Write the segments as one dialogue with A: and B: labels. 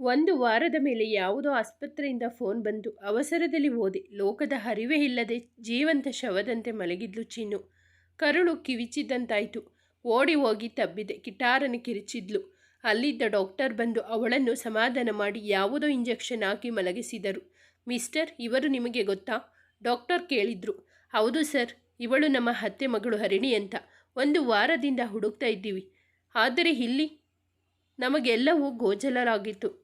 A: ಒಂದು ವಾರದ ಮೇಲೆ ಯಾವುದೋ ಆಸ್ಪತ್ರೆಯಿಂದ ಫೋನ್ ಬಂದು ಅವಸರದಲ್ಲಿ ಓದೆ. ಲೋಕದ ಹರಿವೇ ಇಲ್ಲದೆ ಜೀವಂತ ಶವದಂತೆ ಮಲಗಿದ್ಲು ಚಿನ್ನು. ಕರುಳು ಕಿವಿಚಿದ್ದಂತಾಯಿತು. ಓಡಿ ಹೋಗಿ ತಬ್ಬಿದೆ. ಕಿಟಾರನ್ನು ಕಿರಿಚಿದ್ಲು. ಅಲ್ಲಿದ್ದ ಡಾಕ್ಟರ್ ಬಂದು ಅವಳನ್ನು ಸಮಾಧಾನ ಮಾಡಿ ಯಾವುದೋ ಇಂಜೆಕ್ಷನ್ ಹಾಕಿ ಮಲಗಿಸಿದರು. ಮಿಸ್ಟರ್, ಇವರು ನಿಮಗೆ ಗೊತ್ತಾ? ಡಾಕ್ಟರ್ ಕೇಳಿದ್ರು. ಹೌದು ಸರ್, ಇವಳು ನಮ್ಮ ಅತ್ತೆ ಮಗಳು ಹರಿಣಿ ಅಂತ. ಒಂದು ವಾರದಿಂದ ಹುಡುಕ್ತಾ ಇದ್ದೀವಿ. ಆದರೆ ಇಲ್ಲಿ ನಮಗೆಲ್ಲವೂ ಗೋಚರರಾಗಿತ್ತು.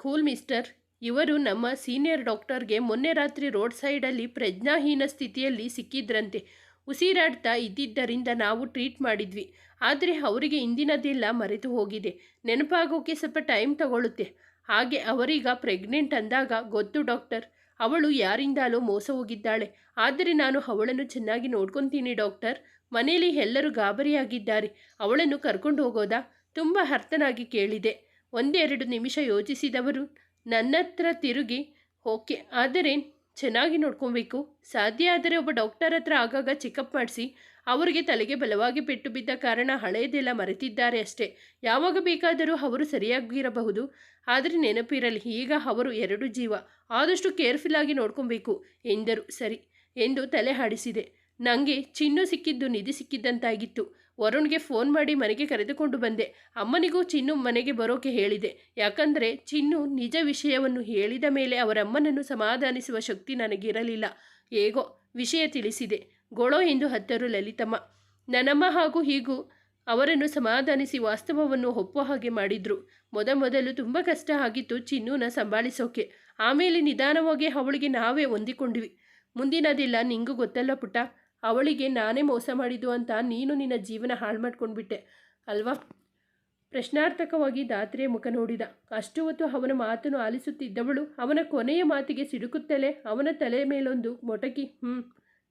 A: ಕೂಲ್ ಮಿಸ್ಟರ್, ಇವರು ನಮ್ಮ ಸೀನಿಯರ್ ಡಾಕ್ಟರ್ಗೆ ಮೊನ್ನೆ ರಾತ್ರಿ ರೋಡ್ ಸೈಡಲ್ಲಿ ಪ್ರಜ್ಞಾಹೀನ ಸ್ಥಿತಿಯಲ್ಲಿ ಸಿಕ್ಕಿದ್ರಂತೆ. ಉಸಿರಾಡ್ತಾ ಇದ್ದಿದ್ದರಿಂದ ನಾವು ಟ್ರೀಟ್ ಮಾಡಿದ್ವಿ. ಆದರೆ ಅವರಿಗೆ ಇಂದಿನದೆಲ್ಲ ಮರೆತು ಹೋಗಿದೆ. ನೆನಪಾಗೋಕ್ಕೆ ಸ್ವಲ್ಪ ಟೈಮ್ ತಗೊಳ್ಳುತ್ತೆ ಹಾಗೆ ಅವರೀಗ ಪ್ರೆಗ್ನೆಂಟ್ ಅಂದಾಗ ಗೊತ್ತು ಡಾಕ್ಟರ್. ಅವಳು ಯಾರಿಂದಲೂ ಮೋಸ ಹೋಗಿದ್ದಾಳೆ. ಆದರೆ ನಾನು ಅವಳನ್ನು ಚೆನ್ನಾಗಿ ನೋಡ್ಕೊತೀನಿ ಡಾಕ್ಟರ್. ಮನೆಯಲ್ಲಿ ಎಲ್ಲರೂ ಗಾಬರಿಯಾಗಿದ್ದಾರೆ. ಅವಳನ್ನು ಕರ್ಕೊಂಡು ಹೋಗೋದಾ? ತುಂಬ ಅರ್ಥನಾಗಿ ಕೇಳಿದೆ. ಒಂದೆರಡು ನಿಮಿಷ ಯೋಚಿಸಿದವರು ನನ್ನತ್ರ ತಿರುಗಿ, ಓಕೆ, ಆದರೆ ಚೆನ್ನಾಗಿ ನೋಡ್ಕೊಬೇಕು. ಸಾಧ್ಯ ಆದರೆ ಒಬ್ಬ ಡಾಕ್ಟರ್ ಹತ್ರ ಆಗಾಗ ಚೆಕಪ್ ಮಾಡಿಸಿ. ಅವರಿಗೆ ತಲೆಗೆ ಬಲವಾಗಿ ಪೆಟ್ಟು ಬಿದ್ದ ಕಾರಣ ಹಳೆಯದೆಲ್ಲ ಮರೆತಿದ್ದಾರೆ ಅಷ್ಟೇ. ಯಾವಾಗ ಬೇಕಾದರೂ ಅವರು ಸರಿಯಾಗಿರಬಹುದು. ಆದರೆ ನೆನಪಿರಲಿ, ಈಗ ಅವರು ಎರಡು ಜೀವ. ಆದಷ್ಟು ಕೇರ್ಫುಲ್ ಆಗಿ ನೋಡ್ಕೊಬೇಕು, ಎಂದರು. ಸರಿ, ಎಂದು ತಲೆ ಹಾಡಿಸಿದೆ. ನನಗೆ ಚಿನ್ನು ಸಿಕ್ಕಿದ್ದು ನಿಧಿ ಸಿಕ್ಕಿದ್ದಂತಾಗಿತ್ತು. ವರುಣ್ಗೆ ಫೋನ್ ಮಾಡಿ ಮನೆಗೆ ಕರೆದುಕೊಂಡು ಬಂದೆ. ಅಮ್ಮನಿಗೂ ಚಿನ್ನು ಮನೆಗೆ ಬರೋಕೆ ಹೇಳಿದೆ. ಯಾಕಂದರೆ ಚಿನ್ನು ನಿಜ ವಿಷಯವನ್ನು ಹೇಳಿದ ಮೇಲೆ ಅವರಮ್ಮನನ್ನು ಸಮಾಧಾನಿಸುವ ಶಕ್ತಿ ನನಗಿರಲಿಲ್ಲ. ಹೇಗೋ ವಿಷಯ ತಿಳಿಸಿದೆ. ಗೊಳೋ ಎಂದು ಹತ್ತರು ಲಲಿತಮ್ಮ. ನನ್ನಮ್ಮ ಹಾಗೂ ಹೀಗೂ ಅವರನ್ನು ಸಮಾಧಾನಿಸಿ ವಾಸ್ತವವನ್ನು ಒಪ್ಪೋ ಹಾಗೆ ಮಾಡಿದ್ರು. ಮೊದಮೊದಲು ತುಂಬ ಕಷ್ಟ ಆಗಿತ್ತು ಚಿನ್ನೂನ ಸಂಭಾಳಿಸೋಕೆ. ಆಮೇಲೆ ನಿಧಾನವಾಗಿ ಅವಳಿಗೆ ನಾವೇ ಹೊಂದಿಕೊಂಡ್ವಿ. ಮುಂದಿನದಿಲ್ಲ, ನಿಂಗೂ ಗೊತ್ತಲ್ಲ ಪುಟ್ಟ? ಅವಳಿಗೆ ನಾನೇ ಮೋಸ ಮಾಡಿದ್ದು ಅಂತ ನೀನು ನಿನ್ನ ಜೀವನ ಹಾಳು ಮಾಡ್ಕೊಂಡ್ಬಿಟ್ಟೆ, ಅಲ್ವಾ? ಪ್ರಶ್ನಾರ್ಥಕವಾಗಿ ದಾತ್ರಿಯ ಮುಖ ನೋಡಿದ. ಅಷ್ಟು ಹೊತ್ತು ಅವನ ಮಾತನ್ನು ಆಲಿಸುತ್ತಿದ್ದವಳು ಅವನ ಕೊನೆಯ ಮಾತಿಗೆ ಸಿಡುಕುತ್ತಲೇ ಅವನ ತಲೆ ಮೇಲೊಂದು ಮೊಟಕಿ ಹ್ಞೂ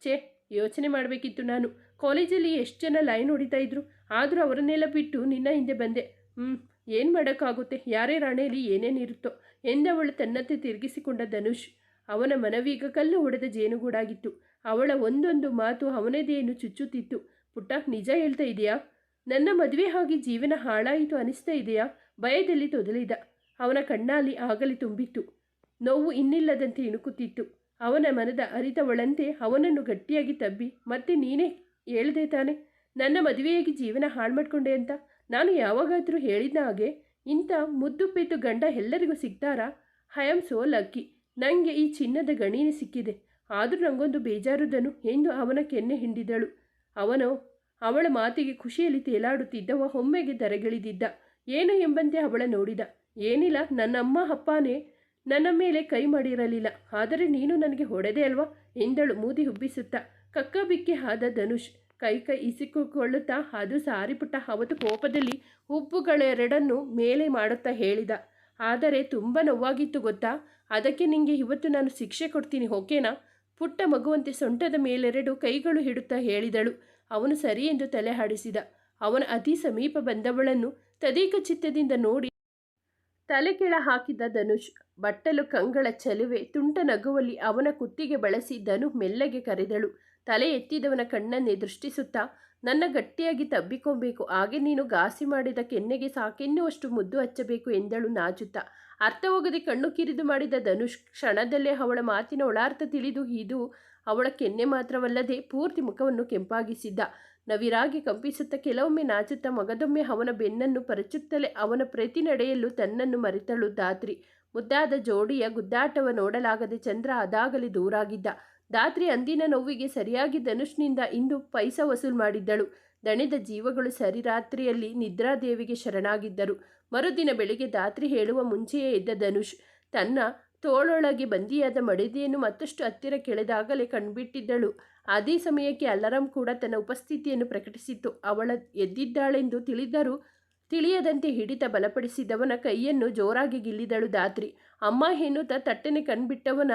A: ಛೇ, ಯೋಚನೆ ಮಾಡಬೇಕಿತ್ತು ನಾನು. ಕಾಲೇಜಲ್ಲಿ ಎಷ್ಟು ಜನ ಲೈನ್ ಹೊಡಿತಾ ಇದ್ರು, ಆದರೂ ಅವರನ್ನೆಲ್ಲ ಬಿಟ್ಟು ನಿನ್ನ ಹಿಂದೆ ಬಂದೆ. ಹ್ಞೂ ಏನು ಮಾಡೋಕ್ಕಾಗುತ್ತೆ? ಯಾರೇ ರಾಣೆಯಲ್ಲಿ ಏನೇನಿರುತ್ತೋ ಎಂದವಳು ತನ್ನತ್ತೆ ತಿರುಗಿಸಿಕೊಂಡ ಧನುಷ್. ಅವನ ಮನವೀಗ ಕಲ್ಲು ಹೊಡೆದ ಜೇನುಗೂಡಾಗಿತ್ತು. ಅವಳ ಒಂದೊಂದು ಮಾತು ಅವನದೇನು ಚುಚ್ಚುತ್ತಿತ್ತು. ಪುಟ್ಟ, ನಿಜ ಹೇಳ್ತಾ ಇದೆಯಾ? ನನ್ನ ಮದುವೆ ಆಗಿ ಜೀವನ ಹಾಳಾಯಿತು ಅನಿಸ್ತಾ ಇದೆಯಾ? ಭಯದಲ್ಲಿ ತೊದಲಿದ. ಅವನ ಕಣ್ಣಲ್ಲಿ ಆಗಲಿ ತುಂಬಿತ್ತು. ನೋವು ಇನ್ನಿಲ್ಲದಂತೆ ಇಣುಕುತ್ತಿತ್ತು. ಅವನ ಮನದ ಅರಿತವಳಂತೆ ಅವನನ್ನು ಗಟ್ಟಿಯಾಗಿ ತಬ್ಬಿ, ಮತ್ತೆ ನೀನೇ ಹೇಳ್ದೆ ತಾನೆ? ನನ್ನ ಮದುವೆಯಾಗಿ ಜೀವನ ಹಾಳು ಮಾಡಿಕೊಂಡೆ ಅಂತ? ನಾನು ಯಾವಾಗಾದರೂ ಹೇಳಿದ ಹಾಗೆ? ಇಂಥ ಮುದ್ದು ಪೇತು ಗಂಡ ಎಲ್ಲರಿಗೂ ಸಿಗ್ತಾರಾ? ಐ ಆಮ್ ಸೋ ಲಕ್ಕಿ ನನಗೆ ಈ ಚಿನ್ನದ ಗಣಿನೇ ಸಿಕ್ಕಿದೆ. ಆದರೂ ನನಗೊಂದು ಬೇಜಾರುದನು ಎಂದು ಅವನ ಕೆನ್ನೆ ಹಿಂಡಿದಳು. ಅವನು, ಅವಳ ಮಾತಿಗೆ ಖುಷಿಯಲ್ಲಿ ತೇಲಾಡುತ್ತಿದ್ದವ ಒಮ್ಮೆಗೆ ದರಗಿಳಿದಿದ್ದ ಏನು ಎಂಬಂತೆ ಅವಳ ನೋಡಿದ. ಏನಿಲ್ಲ, ನನ್ನಮ್ಮ ಅಪ್ಪನೇ ನನ್ನ ಮೇಲೆ ಕೈ ಮಾಡಿರಲಿಲ್ಲ. ಆದರೆ ನೀನು ನನಗೆ ಹೊಡೆದೆ ಅಲ್ವಾ? ಎಂದಳು ಮೂದಿ ಹುಬ್ಬಿಸುತ್ತಾ. ಕಕ್ಕ ಬಿಕ್ಕಿ ಆದ ಧನುಷ್ ಕೈ ಕೈ ಇಸಿಕೊಳ್ಳುತ್ತಾ ಅದು ಸಾರಿಪುಟ್ಟ ಅವತ್ತು ಕೋಪದಲ್ಲಿ ಉಬ್ಬುಗಳೆರಡನ್ನು ಮೇಲೆ ಮಾಡುತ್ತಾ ಹೇಳಿದ. ಆದರೆ ತುಂಬ ನೋವಾಗಿತ್ತು ಗೊತ್ತಾ? ಅದಕ್ಕೆ ನಿಮಗೆ ಇವತ್ತು ನಾನು ಶಿಕ್ಷೆ ಕೊಡ್ತೀನಿ, ಓಕೆನಾ? ಪುಟ್ಟ ಮಗುವಂತೆ ಸೊಂಟದ ಮೇಲೆರಡು ಕೈಗಳು ಹಿಡುತ್ತಾ ಹೇಳಿದಳು. ಅವನು ಸರಿ ಎಂದು ತಲೆ ಹಾಡಿಸಿದ. ಅವನ ಅತಿ ಸಮೀಪ ಬಂದವಳನ್ನು ತದೀಕ ಚಿತ್ತದಿಂದ ನೋಡಿ ತಲೆ ಕೆಳ ಹಾಕಿದ ಧನುಷ್. ಬಟ್ಟಲು ಕಂಗಳ ಚಲುವೆ, ತುಂಟ ನಗುವಲ್ಲಿ ಅವನ ಕುತ್ತಿಗೆ ಬಳಸಿ ಧನು ಮೆಲ್ಲಗೆ ಕರೆದಳು. ತಲೆ ಎತ್ತಿದವನ ಕಣ್ಣನ್ನೇ ದೃಷ್ಟಿಸುತ್ತಾ, ನನ್ನ ಗಟ್ಟಿಯಾಗಿ ತಬ್ಬಿಕೊಬೇಕು, ಹಾಗೆ ನೀನು ಗಾಸಿ ಮಾಡಿದ ಕೆನ್ನೆಗೆ ಸಾಕೆನ್ನುವಷ್ಟು ಮುದ್ದು ಹಚ್ಚಬೇಕು ಎಂದಳು ನಾಜುತ್ತಾ. ಅರ್ಥವಾಗದೆ ಕಣ್ಣು ಕಿರಿದು ಮಾಡಿದ ಧನುಷ್ ಕ್ಷಣದಲ್ಲೇ ಅವಳ ಮಾತಿನ ಒಳಾರ್ಥ ತಿಳಿದು ಇದು ಅವಳ ಕೆನ್ನೆ ಮಾತ್ರವಲ್ಲದೆ ಪೂರ್ತಿ ಮುಖವನ್ನು ಕೆಂಪಾಗಿಸಿದ್ದ. ನವಿರಾಗಿ ಕಂಪಿಸುತ್ತಾ ಕೆಲವೊಮ್ಮೆ ನಾಚುತ್ತಾ ಮಗದೊಮ್ಮೆ ಅವನ ಬೆನ್ನನ್ನು ಪರಚುತ್ತಲೇ ಅವನ ಪ್ರತಿ ನಡೆಯಲು ತನ್ನನ್ನು ಮರೆತಳು ದಾತ್ರಿ ಮುದ್ದಾದ ಜೋಡಿಯ ಗುದ್ದಾಟವ ನೋಡಲಾಗದೆ ಚಂದ್ರ ಅದಾಗಲಿ ದೂರಾಗಿದ್ದ. ದಾತ್ರಿ ಅಂದಿನ ನೋವಿಗೆ ಸರಿಯಾಗಿ ಧನುಷ್ನಿಂದ ಇಂದು ಪೈಸ ವಸೂಲು ಮಾಡಿದ್ದಳು. ದಣಿದ ಜೀವಗಳು ಸರಿ ರಾತ್ರಿಯಲ್ಲಿ ನಿದ್ರಾದೇವಿಗೆ ಶರಣಾಗಿದ್ದರು. ಮರುದಿನ ಬೆಳಿಗ್ಗೆ ದಾತ್ರಿ ಹೇಳುವ ಮುಂಚೆಯೇ ಇದ್ದ ಧನುಷ್, ತನ್ನ ತೋಳೊಳಗೆ ಬಂದಿಯಾದ ಮಡಿದೆಯನ್ನು ಮತ್ತಷ್ಟು ಹತ್ತಿರ ಕೆಳೆದಾಗಲೇ ಕಣ್ಬಿಟ್ಟಿದ್ದಳು. ಅದೇ ಸಮಯಕ್ಕೆ ಅಲಾರಾಂ ಕೂಡ ತನ್ನ ಉಪಸ್ಥಿತಿಯನ್ನು ಪ್ರಕಟಿಸಿತ್ತು. ಅವಳ ಎದ್ದಿದ್ದಾಳೆಂದು ತಿಳಿದರೂ ತಿಳಿಯದಂತೆ ಹಿಡಿತ ಬಲಪಡಿಸಿದವನ ಕೈಯನ್ನು ಜೋರಾಗಿ ಗಿಲ್ಲಿದಳು ದಾತ್ರಿ ಅಮ್ಮ ಹೆನ್ನುತ್ತ ತಟ್ಟನೆ ಕಣ್ಬಿಟ್ಟವನ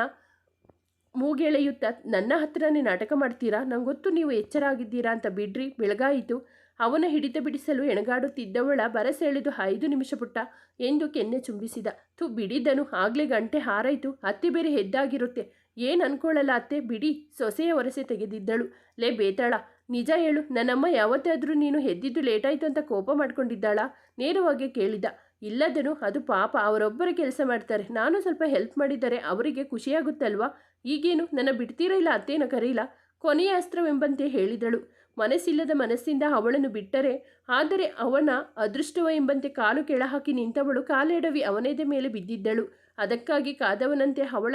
A: ಮೂಗೆಳೆಯುತ್ತಾ, ನನ್ನ ಹತ್ತಿರನೇ ನಾಟಕ ಮಾಡ್ತೀರಾ? ನಂಗೊತ್ತು ನೀವು ಎಚ್ಚರ ಆಗಿದ್ದೀರಾ ಅಂತ ಬಿಡ್ರಿ, ಬೆಳಗಾಯಿತು. ಅವನ ಹಿಡಿತ ಬಿಡಿಸಲು ಎಣಗಾಡುತ್ತಿದ್ದವಳ ಬರಸೆಳೆದು ಐದು ನಿಮಿಷ ಪುಟ್ಟ ಎಂದು ಕೆನ್ನೆ ಚುಂಬಿಸಿದ ತು ಬಿಡಿದನು ಆಗಲೇ ಗಂಟೆ ಹಾರಾಯಿತು. ಅತ್ತೆ ಬೇರೆ ಹೆದ್ದಾಗಿರುತ್ತೆ. ಏನು ಅನ್ಕೊಳ್ಳಲ್ಲ ಅತ್ತೆ. ಬಿಡಿ, ಸೊಸೆಯ ಒರಸೆ ತೆಗೆದಿದ್ದಳು. ಲೇ, ಬೇತಾಳ, ನಿಜ ಹೇಳು. ನನ್ನಮ್ಮ ಯಾವತ್ತಾದರೂ ನೀನು ಹೆದ್ದಿದ್ದು ಲೇಟಾಯಿತು ಅಂತ ಕೋಪ ಮಾಡ್ಕೊಂಡಿದ್ದಾಳಾ? ನೇರವಾಗಿ ಕೇಳಿದ. ಇಲ್ಲದನು. ಅದು ಪಾಪ. ಅವರೊಬ್ಬರ ಕೆಲಸ ಮಾಡ್ತಾರೆ. ನಾನು ಸ್ವಲ್ಪ ಹೆಲ್ಪ್ ಮಾಡಿದರೆ ಅವರಿಗೆ ಖುಷಿಯಾಗುತ್ತಲ್ವಾ? ಈಗೇನು? ನನ್ನ ಬಿಡ್ತೀರಾ ಇಲ್ಲ ಅತ್ತೇನ ಕರೀಲ ಕೊನೆಯ ಅಸ್ತ್ರವೆಂಬಂತೆ ಹೇಳಿದಳು. ಮನಸ್ಸಿಲ್ಲದ ಮನಸ್ಸಿಂದ ಅವಳನ್ನು ಬಿಟ್ಟರೆ, ಆದರೆ ಅವನ ಅದೃಷ್ಟವ ಎಂಬಂತೆ ಕಾಲು ಕೆಳಹಾಕಿ ನಿಂತವಳು ಕಾಲೆಡವಿ ಅವನೇದ ಮೇಲೆ ಬಿದ್ದಿದ್ದಳು. ಅದಕ್ಕಾಗಿ ಕಾದವನಂತೆ ಅವಳ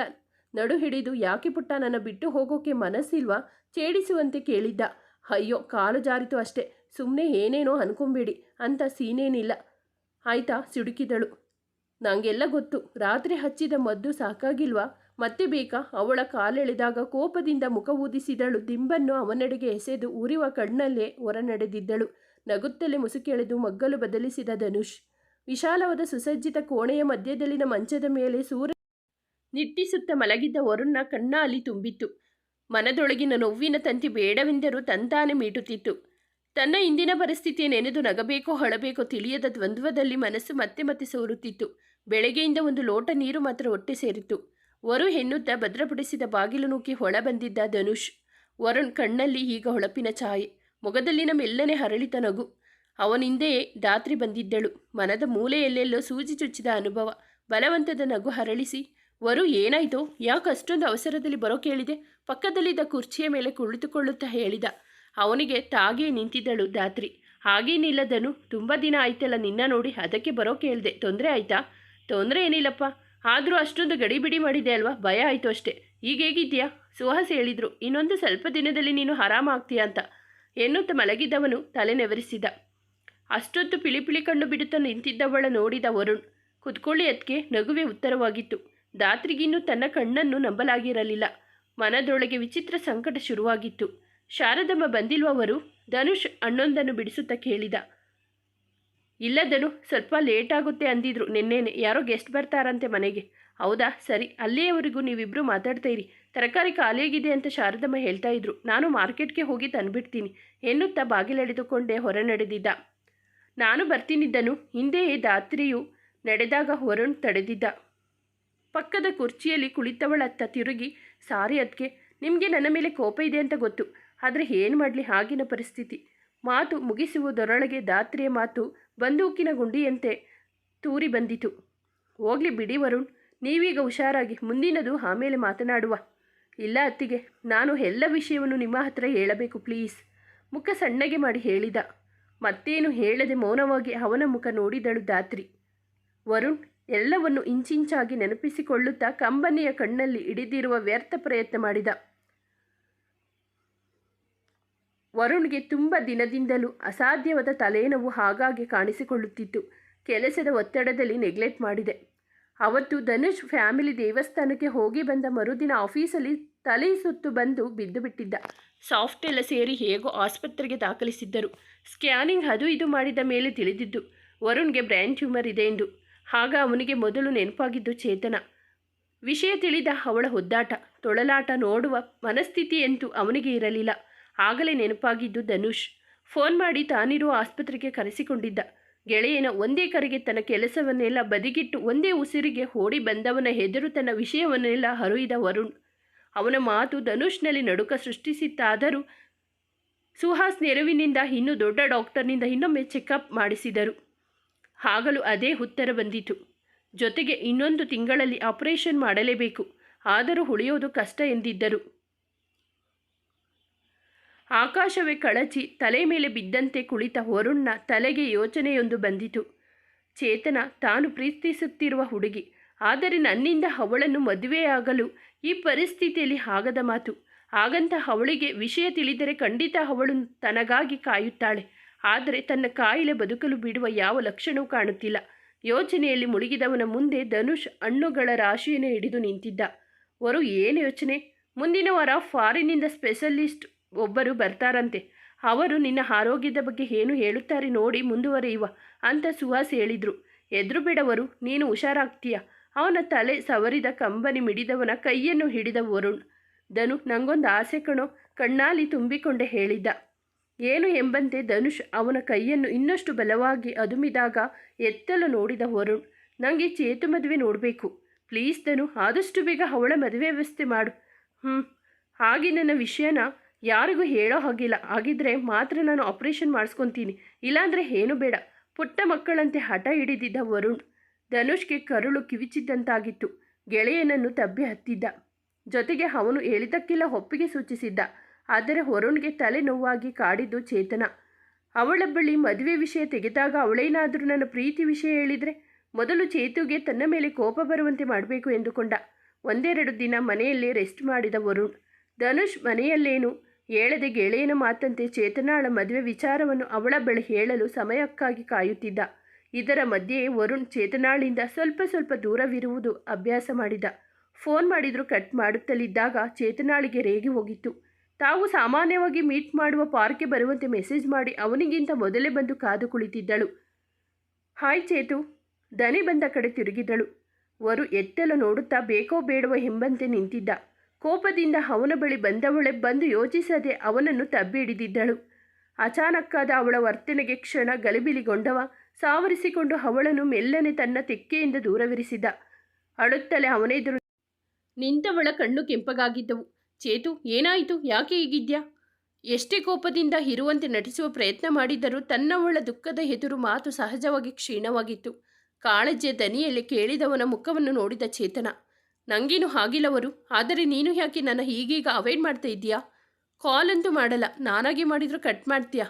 A: ನಡು ಹಿಡಿದು ಯಾಕೆ ಪುಟ್ಟ ನನ್ನ ಬಿಟ್ಟು ಹೋಗೋಕೆ ಮನಸ್ಸಿಲ್ವಾ? ಛೇಡಿಸುವಂತೆ ಕೇಳಿದ್ದ. ಅಯ್ಯೋ, ಕಾಲು ಜಾರಿತು ಅಷ್ಟೇ. ಸುಮ್ಮನೆ ಏನೇನೋ ಅನ್ಕೊಂಬೇಡಿ ಅಂತ ಸೀನೇನಿಲ್ಲ. ಆಯ್ತಾ, ಸಿಡುಕಿದಳು. ನನಗೆಲ್ಲ ಗೊತ್ತು. ರಾತ್ರಿ ಹಚ್ಚಿದ ಮದ್ದು ಸಾಕಾಗಿಲ್ವಾ? ಮತ್ತೆ ಬೇಕಾ ಅವಳ ಕಾಲೆಳೆದಾಗ ಕೋಪದಿಂದ ಮುಖ ಊದಿಸಿದಳು. ದಿಂಬನ್ನು ಅವನೆಡೆಗೆ ಎಸೆದು ಉರಿವ ಕಣ್ಣಲ್ಲೇ ಹೊರನಡೆದಿದ್ದಳು. ನಗುತ್ತಲೇ ಮುಸುಕೆಳೆದು ಮಗ್ಗಲು ಬದಲಿಸಿದ ಧನುಷ್, ವಿಶಾಲವಾದ ಸುಸಜ್ಜಿತ ಕೋಣೆಯ ಮಧ್ಯದಲ್ಲಿನ ಮಂಚದ ಮೇಲೆ ಸೂರ್ಯ ನಿಟ್ಟಿಸುತ್ತ ಮಲಗಿದ್ದ ವರುಣ್ನ ಕಣ್ಣಾಲಿ ತುಂಬಿತ್ತು. ಮನದೊಳಗಿನ ನೋವಿನ ತಂತಿ ಬೇಡವೆಂದರೂ ತಂತಾನೆ ಮೀಟುತ್ತಿತ್ತು. ತನ್ನ ಇಂದಿನ ಪರಿಸ್ಥಿತಿ ನೆನೆದು ನಗಬೇಕೋ ಹೊಳಬೇಕೋ ತಿಳಿಯದ ದ್ವಂದ್ವದಲ್ಲಿ ಮನಸ್ಸು ಮತ್ತೆ ಮತ್ತೆ ಸೋರುತ್ತಿತ್ತು. ಬೆಳಗ್ಗೆಯಿಂದ ಒಂದು ಲೋಟ ನೀರು ಮಾತ್ರ ಹೊಟ್ಟೆ ಸೇರಿತ್ತು. ವರು ಹೆಣ್ಣುತ್ತ ಭದ್ರಪಡಿಸಿದ ಬಾಗಿಲು ನೂಕಿ ಹೊಳ ಬಂದಿದ್ದ ಧನುಷ್. ವರುಣ್ ಕಣ್ಣಲ್ಲಿ ಈಗ ಹೊಳಪಿನ ಛಾಯೆ. ಮೊಗದಲ್ಲಿನ ಮೆಲ್ಲನೆ ಹರಳಿತ ನಗು. ಅವನಿಂದೆಯೇ ದಾತ್ರಿ ಬಂದಿದ್ದಳು. ಮನದ ಮೂಲೆಯಲ್ಲೆಲ್ಲೋ ಸೂಜಿ ಚುಚ್ಚಿದ ಅನುಭವ. ಬಲವಂತದ ನಗು ಹರಳಿಸಿ ವರು ಏನಾಯಿತು? ಯಾಕೆ ಅಷ್ಟೊಂದು ಅವಸರದಲ್ಲಿ ಬರೋ ಕೇಳಿದೆ? ಪಕ್ಕದಲ್ಲಿದ್ದ ಕುರ್ಚಿಯ ಮೇಲೆ ಕುಳಿತುಕೊಳ್ಳುತ್ತಾ ಹೇಳಿದ. ಅವನಿಗೆ ತಾಗೇ ನಿಂತಿದ್ದಳು ದಾತ್ರಿ ಹಾಗೇನಿಲ್ಲದನು ತುಂಬ ದಿನ ಆಯ್ತಲ್ಲ ನಿನ್ನ ನೋಡಿ, ಅದಕ್ಕೆ ಬರೋ ಕೇಳಿದೆ. ತೊಂದರೆ ಆಯ್ತಾ? ತೊಂದರೆ ಏನಿಲ್ಲಪ್ಪ. ಆದರೂ ಅಷ್ಟೊಂದು ಗಡಿಬಿಡಿ ಮಾಡಿದೆ ಅಲ್ವಾ? ಭಯ ಆಯಿತು ಅಷ್ಟೇ. ಈಗ ಹೇಗಿದ್ದೀಯಾ? ಸುಹಾಸ್ ಹೇಳಿದರು, ಇನ್ನೊಂದು ಸ್ವಲ್ಪ ದಿನದಲ್ಲಿ ನೀನು ಆರಾಮಾಗ್ತೀಯ ಅಂತ. ಎನ್ನುತ್ತ ಮಲಗಿದ್ದವನು ತಲೆ ನೆವರಿಸಿದ. ಅಷ್ಟೊತ್ತು ಪಿಳಿಪಿಳಿ ಕಂಡು ಬಿಡುತ್ತಾ ನಿಂತಿದ್ದವಳ ನೋಡಿದ ವರುಣ್. ಕುತ್ಕೊಳ್ಳಿ ಅದಕ್ಕೆ ನಗುವೆ ಉತ್ತರವಾಗಿತ್ತು. ದಾತ್ರಿಗಿನ್ನೂ ತನ್ನ ಕಣ್ಣನ್ನು ನಂಬಲಾಗಿರಲಿಲ್ಲ. ಮನದೊಳಗೆ ವಿಚಿತ್ರ ಸಂಕಟ ಶುರುವಾಗಿತ್ತು. ಶಾರದಮ್ಮ ಬಂದಿಲ್ವವರು? ಧನುಷ್ ಅಣ್ಣೊಂದನ್ನು ಬಿಡಿಸುತ್ತಾ ಕೇಳಿದ. ಇಲ್ಲದನು ಸ್ವಲ್ಪ ಲೇಟ್ ಆಗುತ್ತೆ ಅಂದಿದ್ರು. ನಿನ್ನೆನೆ ಯಾರೋ ಗೆಸ್ಟ್ ಬರ್ತಾರಂತೆ ಮನೆಗೆ. ಹೌದಾ? ಸರಿ, ಅಲ್ಲಿಯವರೆಗೂ ನೀವಿಬ್ಬರು ಮಾತಾಡ್ತಾ ಇರಿ ತರಕಾರಿ ಖಾಲಿಯಾಗಿದೆ ಅಂತ ಶಾರದಮ್ಮ ಹೇಳ್ತಾ ಇದ್ರು. ನಾನು ಮಾರ್ಕೆಟ್ಗೆ ಹೋಗಿ ತಂದುಬಿಡ್ತೀನಿ. ಎನ್ನುತ್ತಾ ಬಾಗಿಲೆಳೆದುಕೊಂಡೇ ಹೊರ ನಡೆದಿದ್ದ ನಾನು ಬರ್ತೀನಿದ್ದನು. ಹಿಂದೆಯೇ ದಾತ್ರಿಯು ನಡೆದಾಗ ಹೊರನ್ ತಡೆದಿದ್ದ. ಪಕ್ಕದ ಕುರ್ಚಿಯಲ್ಲಿ ಕುಳಿತವಳತ್ತ ತಿರುಗಿ, ಸಾರಿ ಅದಕ್ಕೆ ನಿಮಗೆ ನನ್ನ ಮೇಲೆ ಕೋಪ ಇದೆ ಅಂತ ಗೊತ್ತು. ಆದರೆ ಏನು ಮಾಡಲಿ, ಆಗಿನ ಪರಿಸ್ಥಿತಿ. ಮಾತು ಮುಗಿಸುವುದರೊಳಗೆ ದಾತ್ರಿಯ ಮಾತು ಬಂದೂಕಿನ ಗುಂಡಿಯಂತೆ ತೂರಿ ಬಂದಿತು. ಹೋಗ್ಲಿ ಬಿಡಿ ವರುಣ್, ನೀವೀಗ ಹುಷಾರಾಗಿ ಮುಂದಿನದು ಆಮೇಲೆ ಮಾತನಾಡುವ. ಇಲ್ಲ ಅತ್ತಿಗೆ, ನಾನು ಎಲ್ಲ ವಿಷಯವನ್ನು ನಿಮ್ಮ ಹತ್ರ ಹೇಳಬೇಕು ಪ್ಲೀಸ್. ಮುಖ ಸಣ್ಣಗೆ ಮಾಡಿ ಹೇಳಿದ. ಮತ್ತೇನು ಹೇಳದೆ ಮೌನವಾಗಿ ಅವನ ಮುಖ ನೋಡಿದಳು ದಾತ್ರಿ ವರುಣ್, ಎಲ್ಲವನ್ನು ಇಂಚಿಂಚಾಗಿ ನೆನಪಿಸಿಕೊಳ್ಳುತ್ತಾ ಕಂಬನಿಯ ಕಣ್ಣಲ್ಲಿ ಹಿಡಿದಿರುವ ವ್ಯರ್ಥ ಪ್ರಯತ್ನ ಮಾಡಿದ. ವರುಣ್ಗೆ ತುಂಬ ದಿನದಿಂದಲೂ ಅಸಾಧ್ಯವಾದ ತಲೆನೋವು ಹಾಗಾಗಿ ಕಾಣಿಸಿಕೊಳ್ಳುತ್ತಿತ್ತು. ಕೆಲಸದ ಒತ್ತಡದಲ್ಲಿ ನೆಗ್ಲೆಕ್ಟ್ ಮಾಡಿದೆ. ಅವತ್ತು ಧನುಷ್ ಫ್ಯಾಮಿಲಿ ದೇವಸ್ಥಾನಕ್ಕೆ ಹೋಗಿ ಬಂದ ಮರುದಿನ ಆಫೀಸಲ್ಲಿ ತಲೆ ಸುತ್ತು ಬಂದು ಬಿದ್ದು ಬಿಟ್ಟಿದ್ದ. ಸಾಫ್ಟ್ ಎಲ್ಲ ಸೇರಿ ಹೇಗೋ ಆಸ್ಪತ್ರೆಗೆ ದಾಖಲಿಸಿದ್ದರು. ಸ್ಕ್ಯಾನಿಂಗ್ ಅದು ಇದು ಮಾಡಿದ ಮೇಲೆ ತಿಳಿದಿದ್ದು, ವರುಣ್ಗೆ ಬ್ರೈನ್ ಟ್ಯೂಮರ್ ಇದೆ ಎಂದು. ಆಗ ಅವನಿಗೆ ಮೊದಲು ನೆನಪಾಗಿದ್ದು ಚೇತನ. ವಿಷಯ ತಿಳಿದ ಅವಳ ಒದ್ದಾಟ ತೊಳಲಾಟ ನೋಡುವ ಮನಸ್ಥಿತಿಯಂತೂ ಅವನಿಗೆ ಇರಲಿಲ್ಲ. ಆಗಲೇ ನೆನಪಾಗಿದ್ದು ಧನುಷ್. ಫೋನ್ ಮಾಡಿ ತಾನಿರುವ ಆಸ್ಪತ್ರೆಗೆ ಕರೆಸಿಕೊಂಡಿದ್ದ. ಗೆಳೆಯನ ಒಂದೇ ಕರೆಗೆ ತನ್ನ ಕೆಲಸವನ್ನೆಲ್ಲ ಬದಿಗಿಟ್ಟು ಒಂದೇ ಉಸಿರಿಗೆ ಓಡಿ ಬಂದವನ ಹೆದರು ತನ್ನ ವಿಷಯವನ್ನೆಲ್ಲ ಹರಿಯಿದ ವರುಣ್. ಅವನ ಮಾತು ಧನುಷ್ನಲ್ಲಿ ನಡುಕ ಸೃಷ್ಟಿಸಿತ್ತಾದರೂ ಸುಹಾಸ್ ನೆರವಿನಿಂದ ಇನ್ನೂ ದೊಡ್ಡ ಡಾಕ್ಟರ್ನಿಂದ ಇನ್ನೊಮ್ಮೆ ಚೆಕಪ್ ಮಾಡಿಸಿದರು. ಆಗಲೂ ಅದೇ ಉತ್ತರ ಬಂದಿತು. ಜೊತೆಗೆ ಇನ್ನೊಂದು ತಿಂಗಳಲ್ಲಿ ಆಪರೇಷನ್ ಮಾಡಲೇಬೇಕು. ಆದರೂ ಉಳಿಯೋದು ಕಷ್ಟ ಎಂದಿದ್ದರು. ಆಕಾಶವೇ ಕಳಚಿ ತಲೆ ಮೇಲೆ ಬಿದ್ದಂತೆ ಕುಳಿತ ವರುಣ್ಣ ತಲೆಗೆ ಯೋಚನೆಯೊಂದು ಬಂದಿತು. ಚೇತನ ತಾನು ಪ್ರೀತಿಸುತ್ತಿರುವ ಹುಡುಗಿ, ಆದರೆ ನನ್ನಿಂದ ಅವಳನ್ನು ಮದುವೆಯಾಗಲು ಈ ಪರಿಸ್ಥಿತಿಯಲ್ಲಿ ಆಗದ ಮಾತು. ಹಾಗಂತ ಅವಳಿಗೆ ವಿಷಯ ತಿಳಿದರೆ ಖಂಡಿತ ಅವಳು ತನಗಾಗಿ ಕಾಯುತ್ತಾಳೆ. ಆದರೆ ತನ್ನ ಕಾಯಿಲೆ ಬದುಕಲು ಬಿಡುವ ಯಾವ ಲಕ್ಷಣವೂ ಕಾಣುತ್ತಿಲ್ಲ. ಯೋಚನೆಯಲ್ಲಿ ಮುಳುಗಿದವನ ಮುಂದೆ ಧನುಷ್ ಹಣ್ಣುಗಳ ರಾಶಿಯನ್ನು ಹಿಡಿದು ನಿಂತಿದ್ದ. ವರು ಏನು ಯೋಚನೆ? ಮುಂದಿನ ವಾರ ಫಾರಿನಿಂದ ಸ್ಪೆಷಲಿಸ್ಟ್ ಒಬ್ಬರು ಬರ್ತಾರಂತೆ. ಅವರು ನಿನ್ನ ಆರೋಗ್ಯದ ಬಗ್ಗೆ ಏನು ಹೇಳುತ್ತಾರೆ ನೋಡಿ ಮುಂದುವರಿಯುವ ಅಂತ ಸುಹಾಸ್ ಹೇಳಿದರು. ಎದುರು ಬಿಡವರು, ನೀನು ಹುಷಾರಾಗ್ತೀಯ? ಅವನ ತಲೆ ಸವರಿದ ಕಂಬನಿ ಮಿಡಿದವನ ಕೈಯನ್ನು ಹಿಡಿದ ವರುಣ್. ಧನು, ನಂಗೊಂದು ಆಸೆ ಕಣೋ, ಕಣ್ಣಾಲಿ ತುಂಬಿಕೊಂಡೆ ಹೇಳಿದ್ದ. ಏನು ಎಂಬಂತೆ ಧನುಷ್ ಅವನ ಕೈಯನ್ನು ಇನ್ನಷ್ಟು ಬಲವಾಗಿ ಅದುಮಿದಾಗ ಎತ್ತಲು ನೋಡಿದ ವರುಣ್. ನನಗೆ ಚೇತು ಮದುವೆ ನೋಡಬೇಕು. ಪ್ಲೀಸ್ ಧನು, ಆದಷ್ಟು ಬೇಗ ಅವಳ ಮದುವೆ ವ್ಯವಸ್ಥೆ ಮಾಡು. ಹ್ಞೂ ಹಾಗೆ ನನ್ನ ವಿಷಯನ ಯಾರಿಗೂ ಹೇಳೋ ಹಾಗಿಲ್ಲ. ಹಾಗಿದ್ರೆ ಮಾತ್ರ ನಾನು ಆಪ್ರೇಷನ್ ಮಾಡಿಸ್ಕೊತೀನಿ. ಇಲ್ಲಾಂದರೆ ಏನು ಬೇಡ. ಪುಟ್ಟ ಮಕ್ಕಳಂತೆ ಹಠ ಹಿಡಿದಿದ್ದ ವರುಣ್ ಧನುಷ್ಗೆ ಕರುಳು ಕಿವಿಚಿದ್ದಂತಾಗಿತ್ತು. ಗೆಳೆಯನನ್ನು ತಬ್ಬಿ ಹತ್ತಿದ್ದ. ಜೊತೆಗೆ ಅವನು ಹೇಳಿದ್ದಕ್ಕೆಲ್ಲ ಒಪ್ಪಿಗೆ ಸೂಚಿಸಿದ್ದ. ಆದರೆ ವರುಣ್ಗೆ ತಲೆ ನೋವಾಗಿ ಕಾಡಿದ್ದು ಚೇತನ. ಅವಳ ಬಳಿ ಮದುವೆ ವಿಷಯ ತೆಗೆದಾಗ ಅವಳೇನಾದರೂ ನನ್ನ ಪ್ರೀತಿ ವಿಷಯ ಹೇಳಿದರೆ ಮೊದಲು ಚೇತುಗೆ ತನ್ನ ಮೇಲೆ ಕೋಪ ಬರುವಂತೆ ಮಾಡಬೇಕು ಎಂದುಕೊಂಡ. ಒಂದೆರಡು ದಿನ ಮನೆಯಲ್ಲೇ ರೆಸ್ಟ್ ಮಾಡಿದ ವರುಣ್. ಧನುಷ್ ಮನೆಯಲ್ಲೇನು? ಹೇಳದೆ ಗೆಳೆಯನ ಮಾತಂತೆ ಚೇತನಾಳ ಮದುವೆ ವಿಚಾರವನ್ನು ಅವಳ ಬಳಿ ಹೇಳಲು ಸಮಯಕ್ಕಾಗಿ ಕಾಯುತ್ತಿದ್ದ. ಇದರ ಮಧ್ಯೆ ವರುಣ್ ಚೇತನಾಳಿಂದ ಸ್ವಲ್ಪ ಸ್ವಲ್ಪ ದೂರವಿರುವುದು ಅಭ್ಯಾಸ ಮಾಡಿದ. ಫೋನ್ ಮಾಡಿದರೂ ಕಟ್ ಮಾಡುತ್ತಲಿದ್ದಾಗ ಚೇತನಾಳಿಗೆ ರೇಗಿ ಹೋಗಿತ್ತು. ತಾವು ಸಾಮಾನ್ಯವಾಗಿ ಮೀಟ್ ಮಾಡುವ ಪಾರ್ಕ್ಗೆ ಬರುವಂತೆ ಮೆಸೇಜ್ ಮಾಡಿ ಅವನಿಗಿಂತ ಮೊದಲೇ ಬಂದು ಕಾದು ಕುಳಿತಿದ್ದಳು. ಹಾಯ್ ಚೇತು. ದನಿ ಬಂದ ಕಡೆ ತಿರುಗಿದಳು. ವರು ಎತ್ತಲು ನೋಡುತ್ತಾ ಬೇಕೋ ಬೇಡವೋ ಎಂಬಂತೆ ನಿಂತಿದ್ದ. ಕೋಪದಿಂದ ಅವನ ಬಳಿ ಬಂದವಳೆ ಬಂದು ಯೋಚಿಸದೆ ಅವನನ್ನು ತಬ್ಬಿ ಹಿಡಿದಿದ್ದಳು ಅಚಾನಕ್ಕಾದ ಅವಳ ವರ್ತನೆಗೆ ಕ್ಷಣ ಗಲಿಬಿಲಿಗೊಂಡವ, ಸಾವರಿಸಿಕೊಂಡು ಅವಳನ್ನು ಮೆಲ್ಲನೆ ತನ್ನ ತೆಕ್ಕೆಯಿಂದ ದೂರವಿರಿಸಿದ. ಅಳುತ್ತಲೇ ಅವನೆದುರು ನಿಂತವಳ ಕಣ್ಣು ಕೆಂಪಗಾಗಿದ್ದವು. ಚೇತು, ಏನಾಯಿತು? ಯಾಕೆ ಹೀಗಿದ್ಯಾ? ಎಷ್ಟೇ ಕೋಪದಿಂದ ಇರುವಂತೆ ನಟಿಸುವ ಪ್ರಯತ್ನ ಮಾಡಿದರೂ ತನ್ನವಳ ದುಃಖದ ಎದುರು ಮಾತು ಸಹಜವಾಗಿ ಕ್ಷೀಣವಾಗಿತ್ತು. ಕಾಳಜಿಯ ದನಿಯಲ್ಲಿ ಕೇಳಿದವನ ಮುಖವನ್ನು ನೋಡಿದ ಚೇತನ. ನಂಗೇನು ಆಗಿಲ್ಲವರು ಆದರೆ ನೀನು ಯಾಕೆ ನನ್ನ ಹೀಗೀಗ ಅವಾಯ್ಡ್ ಮಾಡ್ತಾ ಇದ್ದೀಯಾ? ಕಾಲ್ ಅಂತೂ ಮಾಡಲ್ಲ. ನಾನಾಗೆ ಮಾಡಿದರೂ ಕಟ್ ಮಾಡ್ತೀಯಾ?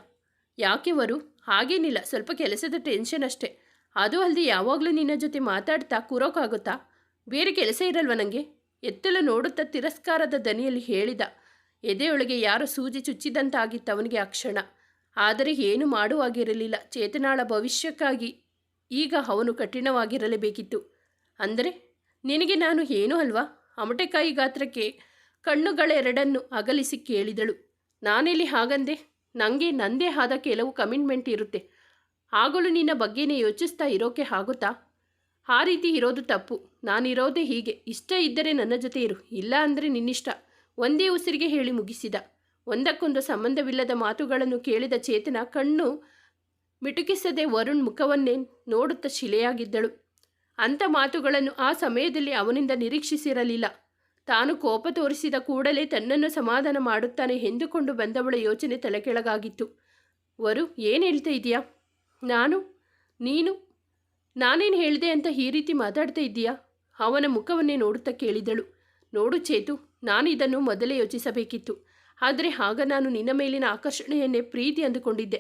A: ಯಾಕೆ ವರು? ಹಾಗೇನಿಲ್ಲ. ಸ್ವಲ್ಪ ಕೆಲಸದ ಟೆನ್ಷನ್ ಅಷ್ಟೇ. ಅದು ಅಲ್ಲದೆ ಯಾವಾಗಲೂ ನಿನ್ನ ಜೊತೆ ಮಾತಾಡ್ತಾ ಕೂರೋಕ್ಕಾಗುತ್ತಾ ಬೇರೆ ಕೆಲಸ ಇರಲ್ವ ನನಗೆ ಎತ್ತಲು ನೋಡುತ್ತಾ ತಿರಸ್ಕಾರದ ದನಿಯಲ್ಲಿ ಹೇಳಿದ. ಎದೆಯೊಳಗೆ ಯಾರೋ ಸೂಜಿ ಚುಚ್ಚಿದಂತಾಗಿತ್ತು ಅವನಿಗೆ ಆ ಕ್ಷಣ. ಆದರೆ ಏನು ಮಾಡುವಾಗಿರಲಿಲ್ಲ ಚೇತನಾಳ ಭವಿಷ್ಯಕ್ಕಾಗಿ ಈಗ ಅವನು ಕಠಿಣವಾಗಿರಲೇಬೇಕಿತ್ತು. ಅಂದರೆ? ನಿನಗೆ ನಾನು ಏನೂ ಅಲ್ವಾ? ಅಮಟೆಕಾಯಿ ಗಾತ್ರಕ್ಕೆ ಕಣ್ಣುಗಳೆರಡನ್ನು ಅಗಲಿಸಿ ಕೇಳಿದಳು. ನಾನೆಲ್ಲಿ ಹಾಗಂದೆ? ನನಗೆ ನಂದೇ ಆದ ಕೆಲವು ಕಮಿಟ್ಮೆಂಟ್ ಇರುತ್ತೆ. ಆಗಲೂ ನಿನ್ನ ಬಗ್ಗೆನೇ ಯೋಚಿಸ್ತಾ ಇರೋಕೆ ಆಗುತ್ತಾ? ಆ ರೀತಿ ಇರೋದು ತಪ್ಪು. ನಾನಿರೋದೇ ಹೀಗೆ. ಇಷ್ಟ ಇದ್ದರೆ ನನ್ನ ಜೊತೆ ಇರು. ಇಲ್ಲ ಅಂದರೆ ನಿನ್ನಿಷ್ಟ. ಒಂದೇ ಉಸಿರಿಗೆ ಹೇಳಿ ಮುಗಿಸಿದ. ಒಂದಕ್ಕೊಂದು ಸಂಬಂಧವಿಲ್ಲದ ಮಾತುಗಳನ್ನು ಕೇಳಿದ ಚೇತನ ಕಣ್ಣು ಮಿಟುಕಿಸದೆ ವರುಣ್ ಮುಖವನ್ನೇ ನೋಡುತ್ತಾ ಶಿಲೆಯಾಗಿದ್ದಳು. ಅಂಥ ಮಾತುಗಳನ್ನು ಆ ಸಮಯದಲ್ಲಿ ಅವನಿಂದ ನಿರೀಕ್ಷಿಸಿರಲಿಲ್ಲ. ತಾನು ಕೋಪ ತೋರಿಸಿದ ಕೂಡಲೇ ತನ್ನನ್ನು ಸಮಾಧಾನ ಮಾಡುತ್ತಾನೆ ಎಂದುಕೊಂಡು ಬಂದವಳ ಯೋಚನೆ ತಲೆಕೆಳಗಾಗಿತ್ತು. ವರು, ಏನು ಹೇಳ್ತಾ ಇದೆಯಾ ನಾನು? ನೀನು? ನಾನೇನು ಹೇಳಿದೆ ಅಂತ ಈ ರೀತಿ ಮಾತಾಡ್ತಾ ಇದ್ದೀಯಾ? ಅವನ ಮುಖವನ್ನೇ ನೋಡುತ್ತಾ ಕೇಳಿದಳು. ನೋಡು ಚೇತು, ನಾನು ಇದನ್ನು ಮೊದಲೇ ಯೋಚಿಸಬೇಕಿತ್ತು. ಆದರೆ ಆಗ ನಾನು ನಿನ್ನ ಮೇಲಿನ ಆಕರ್ಷಣೆಯನ್ನೇ ಪ್ರೀತಿ ಅಂದುಕೊಂಡಿದ್ದೆ.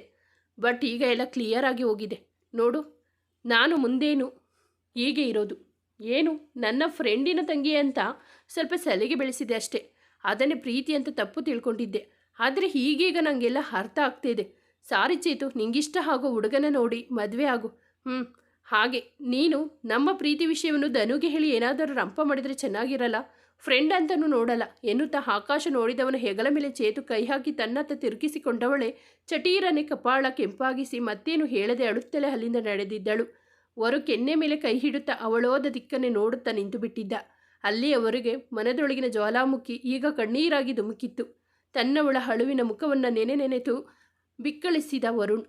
A: ಬಟ್ ಈಗ ಎಲ್ಲ ಕ್ಲಿಯರ್ ಆಗಿ ಹೋಗಿದೆ. ನೋಡು, ನಾನು ಮುಂದೇನು ಹೀಗೆ ಇರೋದು. ಏನು, ನನ್ನ ಫ್ರೆಂಡಿನ ತಂಗಿ ಅಂತ ಸ್ವಲ್ಪ ಸಲಿಗೆ ಬೆಳೆಸಿದೆ ಅಷ್ಟೇ. ಅದನ್ನೇ ಪ್ರೀತಿ ಅಂತ ತಪ್ಪು ತಿಳ್ಕೊಂಡಿದ್ದೆ. ಆದರೆ ಹೀಗೀಗ ನನಗೆಲ್ಲ ಅರ್ಥ ಆಗ್ತಿದೆ. ಸಾರಿ ಚೇತು, ನಿಂಗಿಷ್ಟ ಆಗೋ ಹುಡುಗನ ನೋಡಿ ಮದುವೆ ಆಗು. ಹ್ಞೂ ಹಾಗೆ. ನೀನು ನಮ್ಮ ಪ್ರೀತಿ ವಿಷಯವನ್ನು ಧನುಗೆ ಹೇಳಿ ಏನಾದರೂ ರಂಪ ಮಾಡಿದರೆ ಚೆನ್ನಾಗಿರಲ್ಲ. ಫ್ರೆಂಡ್ ಅಂತನೂ ನೋಡಲ್ಲ. ಎನ್ನುತ್ತಾ ಆಕಾಶ ನೋಡಿದವನ ಹೆಗಲ ಮೇಲೆ ಚೇತು ಕೈ ಹಾಕಿ ತನ್ನತ್ತ ತಿರುಗಿಸಿಕೊಂಡವಳೆ ಚಟೀರನೆ ಕಪಾಳ ಕೆಂಪಾಗಿಸಿ ಮತ್ತೇನು ಹೇಳದೆ ಅಳುತ್ತಲೇ ಅಲ್ಲಿಂದ ನಡೆದಿದ್ದಳು. ವರು ಕೆನ್ನೆ ಮೇಲೆ ಕೈ ಹಿಡುತ್ತಾ ಅವಳೋದ ದಿಕ್ಕನ್ನೇ ನೋಡುತ್ತಾ ನಿಂತು ಬಿಟ್ಟಿದ್ದ. ಅಲ್ಲಿಯವರೆಗೆ ಮನದೊಳಗಿನ ಜ್ವಾಲಾಮುಖಿ ಈಗ ಕಣ್ಣೀರಾಗಿ ಧುಮುಕಿತ್ತು. ತನ್ನವಳ ಹಳುವಿನ ಮುಖವನ್ನು ನೆನೆ ನೆನೆತು ಬಿಕ್ಕಳಿಸಿದ ವರುಣ್.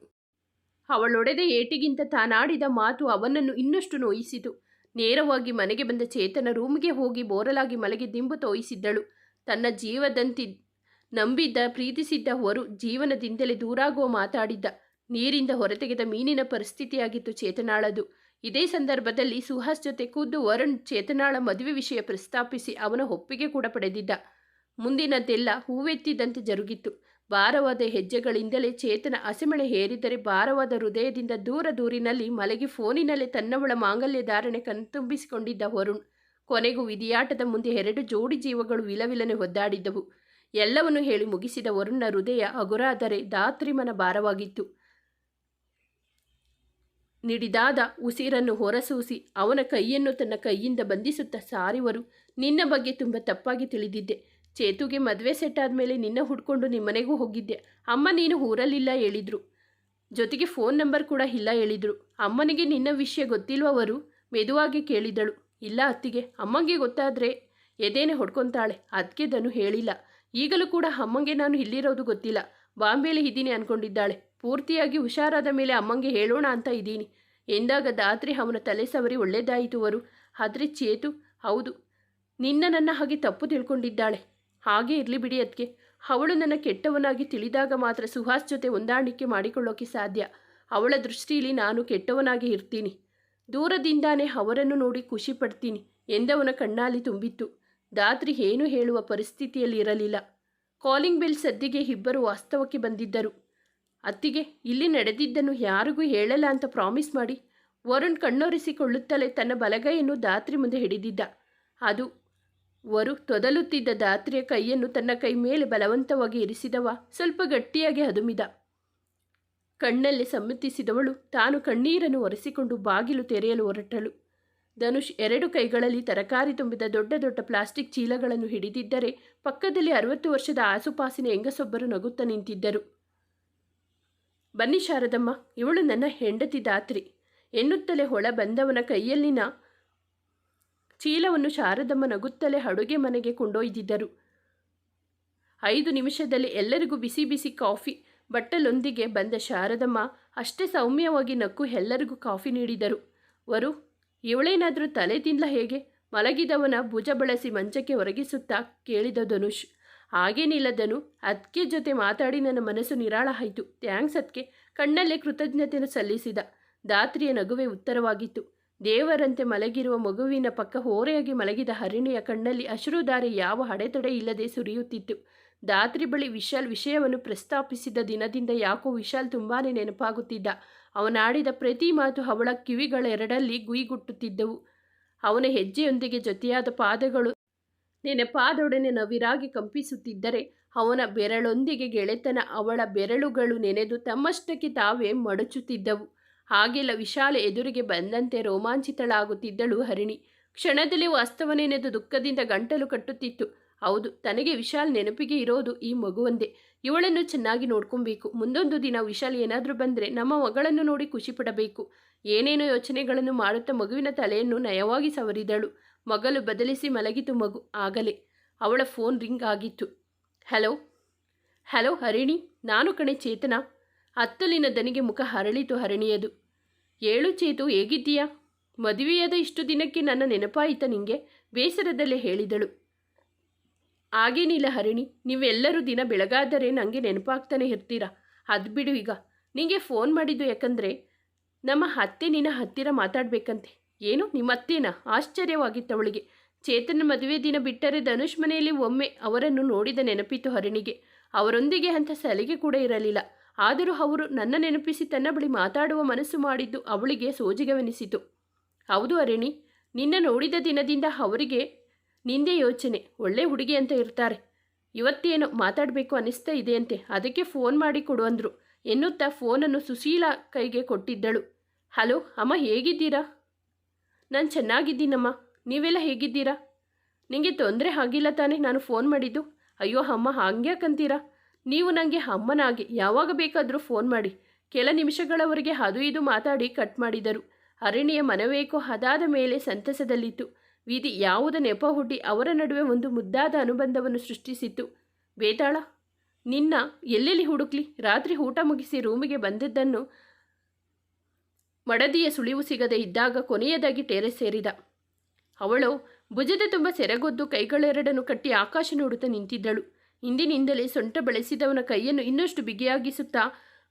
A: ಅವಳೊಡೆದ ಏಟಿಗಿಂತ ತಾನಾಡಿದ ಮಾತು ಅವನನ್ನು ಇನ್ನಷ್ಟು ನೋಯಿಸಿತು. ನೇರವಾಗಿ ಮನೆಗೆ ಬಂದ ಚೇತನ ರೂಮ್ಗೆ ಹೋಗಿ ಬೋರಲಾಗಿ ಮಲಗಿ ದಿಂಬು ತೋಯಿಸಿದ್ದಳು. ತನ್ನ ಜೀವದಂತಿ ನಂಬಿದ್ದ, ಪ್ರೀತಿಸಿದ್ದ ವರು ಜೀವನದಿಂದಲೇ ದೂರಾಗುವ ಮಾತಾಡಿದ್ದ. ನೀರಿಂದ ಹೊರತೆಗೆದ ಮೀನಿನ ಪರಿಸ್ಥಿತಿಯಾಗಿತ್ತು ಚೇತನಾಳದು. ಇದೇ ಸಂದರ್ಭದಲ್ಲಿ ಸುಹಾಸ್ ಜೊತೆ ಖುದ್ದು ವರುಣ್ ಚೇತನಾಳ ಮದುವೆ ವಿಷಯ ಪ್ರಸ್ತಾಪಿಸಿ ಅವನ ಒಪ್ಪಿಗೆ ಕೂಡ ಪಡೆದಿದ್ದ. ಮುಂದಿನದೆಲ್ಲ ಹೂವೆತ್ತಿದಂತೆ ಜರುಗಿತ್ತು. ಭಾರವಾದ ಹೆಜ್ಜೆಗಳಿಂದಲೇ ಚೇತನ ಹಸಿಮಣೆ ಹೇರಿದರೆ ಭಾರವಾದ ಹೃದಯದಿಂದ ದೂರ ದೂರಿನಲ್ಲಿ ಮಲಗಿ ಫೋನಿನಲ್ಲೇ ತನ್ನವಳ ಮಾಂಗಲ್ಯ ಧಾರಣೆ ಕಣ್ತುಂಬಿಸಿಕೊಂಡಿದ್ದ ವರುಣ್. ಕೊನೆಗೂ ವಿಧಿಯಾಟದ ಮುಂದೆ ಎರಡು ಜೋಡಿ ಜೀವಗಳು ವಿಲವಿಲನೆ ಒದ್ದಾಡಿದ್ದವು. ಎಲ್ಲವನ್ನು ಹೇಳಿ ಮುಗಿಸಿದ ವರುಣ್ನ ಹೃದಯ ಹಗುರಾದರೆ ದಾತ್ರಿಮನ ಭಾರವಾಗಿತ್ತು. ನಿಡಿದಾದ ಉಸಿರನ್ನು ಹೊರಸೂಸಿ ಅವನ ಕೈಯನ್ನು ತನ್ನ ಕೈಯಿಂದ ಬಂಧಿಸುತ್ತಾ ಸಾರಿವರು ನಿನ್ನ ಬಗ್ಗೆ ತುಂಬ ತಪ್ಪಾಗಿ ತಿಳಿದಿದ್ದೆ. ಚೇತುಗೆ ಮದುವೆ ಸೆಟ್ ಆದಮೇಲೆ ನಿನ್ನ ಹುಡ್ಕೊಂಡು ನಿಮ್ಮನೆಗೂ ಹೋಗಿದ್ದೆ. ಅಮ್ಮ ನೀನು ಊರಲ್ಲಿಲ್ಲ ಹೇಳಿದ್ರು. ಜೊತೆಗೆ ಫೋನ್ ನಂಬರ್ ಕೂಡ ಇಲ್ಲ ಹೇಳಿದ್ರು. ಅಮ್ಮನಿಗೆ ನಿನ್ನ ವಿಷಯ ಗೊತ್ತಿಲ್ವವರು? ಮೆದುವಾಗಿ ಕೇಳಿದಳು. ಇಲ್ಲ ಅತ್ತಿಗೆ, ಅಮ್ಮಂಗೆ ಗೊತ್ತಾದರೆ ಎದೇನೆ ಹೊಡ್ಕೊತಾಳೆ. ಅದಕ್ಕೆ ಧನು ಹೇಳಿಲ್ಲ. ಈಗಲೂ ಕೂಡ ಅಮ್ಮಂಗೆ ನಾನು ಇಲ್ಲಿರೋದು ಗೊತ್ತಿಲ್ಲ. ಬಾಂಬೆಲಿ ಇದ್ದೀನಿ ಅಂದ್ಕೊಂಡಿದ್ದಾಳೆ ಪೂರ್ತಿಯಾಗಿ ಹುಷಾರಾದ ಮೇಲೆ ಅಮ್ಮಂಗೆ ಹೇಳೋಣ ಅಂತ ಇದ್ದೀನಿ. ಎಂದಾಗ ದಾತ್ರಿ ಅವನ ತಲೆ ಸವರಿ ಒಳ್ಳೇದಾಯಿತು ವರು ಆದರೆ ಚೇತು, ಹೌದು, ನಿನ್ನ ನನ್ನ ಹಾಗೆ ತಪ್ಪು ತಿಳ್ಕೊಂಡಿದ್ದಾಳೆ. ಹಾಗೆ ಇರಲಿ ಬಿಡಿ ಅದಕ್ಕೆ ಅವಳು ನನ್ನ ಕೆಟ್ಟವನಾಗಿ ತಿಳಿದಾಗ ಮಾತ್ರ ಸುಹಾಸ್ ಜೊತೆ ಹೊಂದಾಣಿಕೆ ಮಾಡಿಕೊಳ್ಳೋಕೆ ಸಾಧ್ಯ. ಅವಳ ದೃಷ್ಟಿಯಲ್ಲಿ ನಾನು ಕೆಟ್ಟವನಾಗಿ ಇರ್ತೀನಿ. ದೂರದಿಂದಾನೇ ಅವರನ್ನು ನೋಡಿ ಖುಷಿ ಪಡ್ತೀನಿ ಎಂದವನ ಕಣ್ಣಾಲಿ ತುಂಬಿತ್ತು. ದಾತ್ರಿ ಏನು ಹೇಳುವ ಪರಿಸ್ಥಿತಿಯಲ್ಲಿ ಇರಲಿಲ್ಲ ಕಾಲಿಂಗ್ ಬೆಲ್ ಸದ್ದಿಗೆ ಇಬ್ಬರು ವಾಸ್ತವಕ್ಕೆ ಬಂದಿದ್ದರು. ಅತ್ತಿಗೆ, ಇಲ್ಲಿ ನಡೆದಿದ್ದನ್ನು ಯಾರಿಗೂ ಹೇಳಲ್ಲ ಅಂತ ಪ್ರಾಮಿಸ್ ಮಾಡಿ. ವರುಣ್ ಕಣ್ಣೊರೆಸಿಕೊಳ್ಳುತ್ತಲೇ ತನ್ನ ಬಲಗೈಯನ್ನು ದಾತ್ರಿ ಮುಂದೆ ಹಿಡಿದಿದ್ದ. ಅದು, ವರು ತೊದಲುತ್ತಿದ್ದ ದಾತ್ರಿಯ ಕೈಯನ್ನು ತನ್ನ ಕೈ ಮೇಲೆ ಬಲವಂತವಾಗಿ ಇರಿಸಿದವ, ಸ್ವಲ್ಪ ಗಟ್ಟಿಯಾಗಿ ಹದುಮಿದ. ಕಣ್ಣಲ್ಲಿ ಸಮ್ಮತಿಸಿದವಳು, ತಾನು ಕಣ್ಣೀರನ್ನು ಒರೆಸಿಕೊಂಡು ಬಾಗಿಲು ತೆರೆಯಲು ಹೊರಟಳು. ಧನುಷ್ ಎರಡು ಕೈಗಳಲ್ಲಿ ತರಕಾರಿ ತುಂಬಿದ ದೊಡ್ಡ ದೊಡ್ಡ ಪ್ಲಾಸ್ಟಿಕ್ ಚೀಲಗಳನ್ನು ಹಿಡಿದಿದ್ದರೆ, ಪಕ್ಕದಲ್ಲಿ ಅರವತ್ತು ವರ್ಷದ ಆಸುಪಾಸಿನ ಹೆಂಗಸೊಬ್ಬರು ನಗುತ್ತಾ ನಿಂತಿದ್ದರು. ಬನ್ನಿ ಶಾರದಮ್ಮ, ಇವಳು ನನ್ನ ಹೆಂಡತಿ ದಾತ್ರಿ. ಎನ್ನುತ್ತಲೇ ಹೊಳ ಬಂದವನ ಕೈಯಲ್ಲಿನ ಚೀಲವನ್ನು ಶಾರದಮ್ಮ ನಗುತ್ತಲೇ ಅಡುಗೆ ಮನೆಗೆ ಕೊಂಡೊಯ್ದಿದ್ದರು. ಐದು ನಿಮಿಷದಲ್ಲಿ ಎಲ್ಲರಿಗೂ ಬಿಸಿ ಬಿಸಿ ಕಾಫಿ ಬಟ್ಟಲೊಂದಿಗೆ ಬಂದ ಶಾರದಮ್ಮ ಅಷ್ಟೇ ಸೌಮ್ಯವಾಗಿ ನಕ್ಕು ಎಲ್ಲರಿಗೂ ಕಾಫಿ ನೀಡಿದರು. ವರು ಇವಳೇನಾದರೂ ತಲೆ ತಿನ್ಲ ಹೇಗೆ? ಮಲಗಿದವನ ಭುಜ ಬಳಸಿ ಮಂಚಕ್ಕೆ ಒರಗಿಸುತ್ತಾ ಕೇಳಿದ ಧನುಷ್ ಹಾಗೇನಿಲ್ಲ ನಿಲ್ಲದನು ಅದಕ್ಕೆ ಜೊತೆ ಮಾತಾಡಿ ನನ್ನ ಮನಸ್ಸು ನಿರಾಳ ಆಯಿತು. ಥ್ಯಾಂಕ್ಸ್ ಅದಕ್ಕೆ ಕಣ್ಣಲ್ಲೇ ಕೃತಜ್ಞತೆಯನ್ನು ಸಲ್ಲಿಸಿದ. ದಾತ್ರಿಯ ನಗುವೆ ಉತ್ತರವಾಗಿತ್ತು. ದೇವರಂತೆ ಮಲಗಿರುವ ಮಗುವಿನ ಪಕ್ಕ ಹೋರೆಯಾಗಿ ಮಲಗಿದ ಹರಿಣಿಯ ಕಣ್ಣಲ್ಲಿ ಅಶ್ರುಧಾರೆ ಯಾವ ಅಡೆತಡೆ ಇಲ್ಲದೆ ಸುರಿಯುತ್ತಿತ್ತು. ದಾತ್ರಿ ಬಳಿ ವಿಶಾಲ್ ವಿಷಯವನ್ನು ಪ್ರಸ್ತಾಪಿಸಿದ ದಿನದಿಂದ ಯಾಕೋ ವಿಶಾಲ್ ತುಂಬಾ ನೆನಪಾಗುತ್ತಿದ್ದ. ಅವನಾಡಿದ ಪ್ರತಿ ಮಾತು ಅವಳ ಕಿವಿಗಳೆರಡಲ್ಲಿ ಗುಯಿಗುಟ್ಟುತ್ತಿದ್ದವು. ಅವನ ಹೆಜ್ಜೆಯೊಂದಿಗೆ ಜೊತೆಯಾದ ಪಾದಗಳು ನೆನಪಾದೊಡನೆ ನವಿರಾಗಿ ಕಂಪಿಸುತ್ತಿದ್ದರೆ ಅವನ ಬೆರಳೊಂದಿಗೆ ಗೆಳೆತನ ಅವಳ ಬೆರಳುಗಳು ನೆನೆದು ತಮ್ಮಷ್ಟಕ್ಕೆ ತಾವೇ ಮಡಚುತ್ತಿದ್ದವು. ಹಾಗೆಲ್ಲ ವಿಶಾಲ ಎದುರಿಗೆ ಬಂದಂತೆ ರೋಮಾಂಚಿತಳಾಗುತ್ತಿದ್ದಳು ಹರಿಣಿ. ಕ್ಷಣದಲ್ಲಿ ವಾಸ್ತವನೆನೆದು ದುಃಖದಿಂದ ಗಂಟಲು ಕಟ್ಟುತ್ತಿತ್ತು. ಹೌದು, ತನಗೆ ವಿಶಾಲ್ ನೆನಪಿಗೆ ಇರೋದು ಈ ಮಗುವೊಂದೇ. ಇವಳನ್ನು ಚೆನ್ನಾಗಿ ನೋಡ್ಕೊಬೇಕು. ಮುಂದೊಂದು ದಿನ ವಿಶಾಲ್ ಏನಾದರೂ ಬಂದರೆ ನಮ್ಮ ಮಗಳನ್ನು ನೋಡಿ ಖುಷಿಪಡಬೇಕು. ಏನೇನೋ ಯೋಚನೆಗಳನ್ನು ಮಾಡುತ್ತಾ ಮಗುವಿನ ತಲೆಯನ್ನು ನಯವಾಗಿ ಸವರಿದಳು. ಮಗಲು ಬದಲಿಸಿ ಮಲಗಿತು ಮಗು, ಆಗಲೇ. ಅವಳ ಫೋನ್ ರಿಂಗ್ ಆಗಿತ್ತು. ಹಲೋ? ಹಲೋ ಹರಿಣಿ, ನಾನು ಕಣೆ ಚೇತನ. ಅತ್ತಲಿನ ದನಿಗೆ ಮುಖ ಹರಳಿತು ಹರಣಿಯದು. ಏಳು ಚೇತು, ಹೇಗಿದ್ದೀಯಾ? ಮದುವೆಯಾದ ಇಷ್ಟು ದಿನಕ್ಕೆ ನನ್ನ ನೆನಪಾಯಿತ ನಿಂಗೆ? ಬೇಸರದಲ್ಲೇ ಹೇಳಿದಳು. ಆಗೇನಿಲ್ಲ ಹರಿಣಿ, ನೀವೆಲ್ಲರೂ ದಿನ ಬೆಳಗಾದರೆ ನನಗೆ ನೆನಪಾಗ್ತಾನೆ ಇರ್ತೀರಾ? ಅದು ಬಿಡು ಈಗ. ನಿಮಗೆ ಫೋನ್ ಮಾಡಿದ್ದು ಯಾಕಂದರೆ ನಮ್ಮ ಅತ್ತೆ ನಿನ್ನ ಹತ್ತಿರ ಮಾತಾಡಬೇಕಂತೆ. ಏನು? ನಿಮ್ಮ ಅತ್ತೇನಾ ಆಶ್ಚರ್ಯವಾಗಿತ್ತು ಅವಳಿಗೆ ಚೇತನ ಮದುವೆ ದಿನ ಬಿಟ್ಟರೆ ಧನುಷ್ ಮನೆಯಲ್ಲಿ ಒಮ್ಮೆ ಅವರನ್ನು ನೋಡಿದ ನೆನಪಿತು ಹರಿಣಿಗೆ. ಅವರೊಂದಿಗೆ ಅಂಥ ಸಲಿಗೆ ಕೂಡ ಇರಲಿಲ್ಲ. ಆದರೂ ಅವರು ನನ್ನ ನೆನಪಿಸಿ ತನ್ನ ಬಳಿ ಮಾತಾಡುವ ಮನಸ್ಸು ಮಾಡಿದ್ದು ಅವಳಿಗೆ ಸೋಜಿಗವೆನಿಸಿತು. ಹೌದು ಹರಿಣಿ, ನಿನ್ನ ನೋಡಿದ ದಿನದಿಂದ ಅವರಿಗೆ ನಿಂದೆ ಯೋಚನೆ. ಒಳ್ಳೆ ಹುಡುಗಿ ಅಂತ ಇರ್ತಾರೆ. ಇವತ್ತೇನು ಮಾತಾಡಬೇಕು ಅನಿಸ್ತಾ ಇದೆಯಂತೆ. ಅದಕ್ಕೆ ಫೋನ್ ಮಾಡಿ ಕೊಡು ಅಂದರು. ಎನ್ನುತ್ತಾ ಫೋನನ್ನು ಸುಶೀಲಾ ಕೈಗೆ ಕೊಟ್ಟಿದ್ದಳು. ಹಲೋ, ಅಮ್ಮ ಹೇಗಿದ್ದೀರಾ? ನಾನು ಚೆನ್ನಾಗಿದ್ದೀನಮ್ಮ. ನೀವೆಲ್ಲ ಹೇಗಿದ್ದೀರಾ? ನಿಮಗೆ ತೊಂದರೆ ಆಗಿಲ್ಲ ತಾನೇ ನಾನು ಫೋನ್ ಮಾಡಿದ್ದು. ಅಯ್ಯೋ ಅಮ್ಮ, ಹಂಗ್ಯಾಕಂತೀರಾ? ನೀವು ನನಗೆ ಅಮ್ಮನಾಗೆ ಯಾವಾಗ ಬೇಕಾದರೂ ಫೋನ್ ಮಾಡಿ. ಕೆಲ ನಿಮಿಷಗಳವರೆಗೆ ಅದು ಇದು ಮಾತಾಡಿ ಕಟ್ ಮಾಡಿದರು. ಅರಣ್ಯ ಮನವೇಕೋ ಅದಾದ ಮೇಲೆ ಸಂತಸದಲ್ಲಿತ್ತು. ವಿಧಿ ಯಾವುದ ನೆಪ ಹುಟ್ಟಿ ಅವರ ನಡುವೆ ಒಂದು ಮುದ್ದಾದ ಅನುಬಂಧವನ್ನು ಸೃಷ್ಟಿಸಿತ್ತು. ಬೇತಾಳ, ನಿನ್ನ ಎಲ್ಲೆಲ್ಲಿ ಹುಡುಕ್ಲಿ? ರಾತ್ರಿ ಊಟ ಮುಗಿಸಿ ರೂಮಿಗೆ ಬಂದದ್ದನ್ನು ಮಡದಿಯ ಸುಳಿವು ಸಿಗದೆ ಇದ್ದಾಗ ಕೊನೆಯದಾಗಿ ಟೆರೆಸ್ ಸೇರಿದ. ಅವಳು ಭುಜದ ತುಂಬ ಸೆರೆಗೊದ್ದು ಕೈಗಳೆರಡನ್ನು ಕಟ್ಟಿ ಆಕಾಶ ನೋಡುತ್ತಾ ನಿಂತಿದ್ದಳು. ಹಿಂದಿನಿಂದಲೇ ಸೊಂಟ ಬೆಳೆಸಿದವನ ಕೈಯನ್ನು ಇನ್ನಷ್ಟು ಬಿಗಿಯಾಗಿಸುತ್ತಾ,